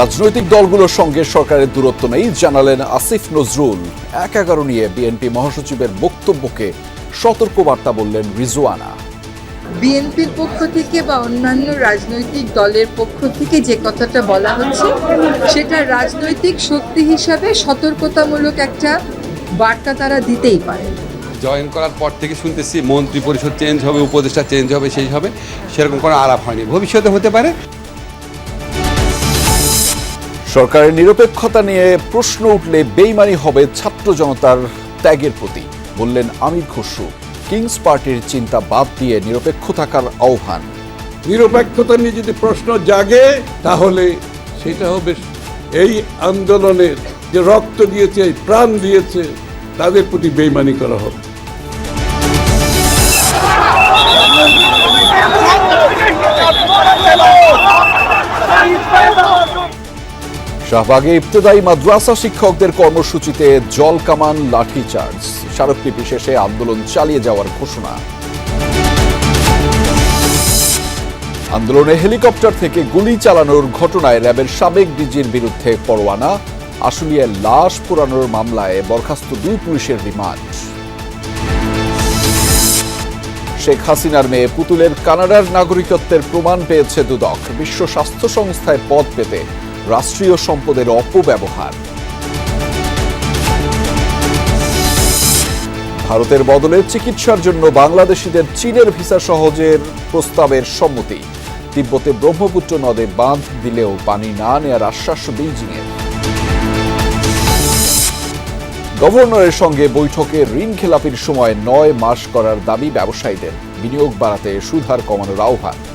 রাজনৈতিক দলগুলোর সঙ্গে সরকারের দূরত্ব নেই জানালেন আসিফ নজরুল। এক এগারো নিয়ে বিএনপি মহাসচিবের বক্তব্যকে সতর্কবার্তা বললেন রিজওয়ানা। বিএনপির পক্ষ থেকে বা অন্যান্য রাজনৈতিক দলের পক্ষ থেকে যে কথাটা বলা হচ্ছে সেটা রাজনৈতিক শক্তি হিসাবে সতর্কতামূলক একটা বার্তা তারা দিতেই পারে। জয়েন করার পর থেকে শুনতেছি মন্ত্রী পরিষদ চেঞ্জ হবে উপদেষ্টা চেঞ্জ হবে সেই হবে সেরকম কোনো আলাপ হয়নি। ভবিষ্যতে হতে পারে। সরকারের নিরপেক্ষতা নিয়ে প্রশ্ন উঠলে বেইমানি হবে ছাত্র জনতার ত্যাগের প্রতি, বললেন আমির খসরু। কিংস পার্টির চিন্তা বাদ দিয়ে নিরপেক্ষ থাকার আহ্বান। নিরপেক্ষতা নিয়ে যদি প্রশ্ন জাগে, তাহলে সেটা হবে এই আন্দোলনের যে রক্ত দিয়েছে প্রাণ দিয়েছে, তাদের প্রতি বেইমানি করা হবে। শাহবাগে ইবতদায়ী মাদ্রাসা শিক্ষকদের কর্মসূচিতে জল কামান লাঠিচার্জ। স্মারকলিপি শেষে আন্দোলন চালিয়ে যাওয়ার ঘোষণা। আন্দোলনে হেলিকপ্টার থেকে গুলি চালানোর ঘটনায় র্যাবের সাবেক ডিজির বিরুদ্ধে পরোয়ানা আশুলিয়ায় লাশ পোড়ানোর মামলায় বরখাস্ত দুই পুলিশের রিমান্ড। শেখ হাসিনার মেয়ে পুতুলের কানাডার নাগরিকত্বের প্রমাণ পেয়েছে দুদক। বিশ্ব স্বাস্থ্য সংস্থায় পদ পেতে রাষ্ট্রীয় সম্পদের অপব্যবহার। ভারতের বদলে চিকিৎসার জন্য বাংলাদেশিদের চীনের ভিসা সহজের প্রস্তাবের সম্মতি। তিব্বতে ব্রহ্মপুত্র নদে বাঁধ দিলেও পানি না নেয়ার আশ্বাস বেইজিংয়ের। গভর্নরের সঙ্গে বৈঠকে ঋণ খেলাপির সময় নয় মাস করার দাবি ব্যবসায়ীদের। বিনিয়োগ বাড়াতে সুধার কমানোর আহ্বান।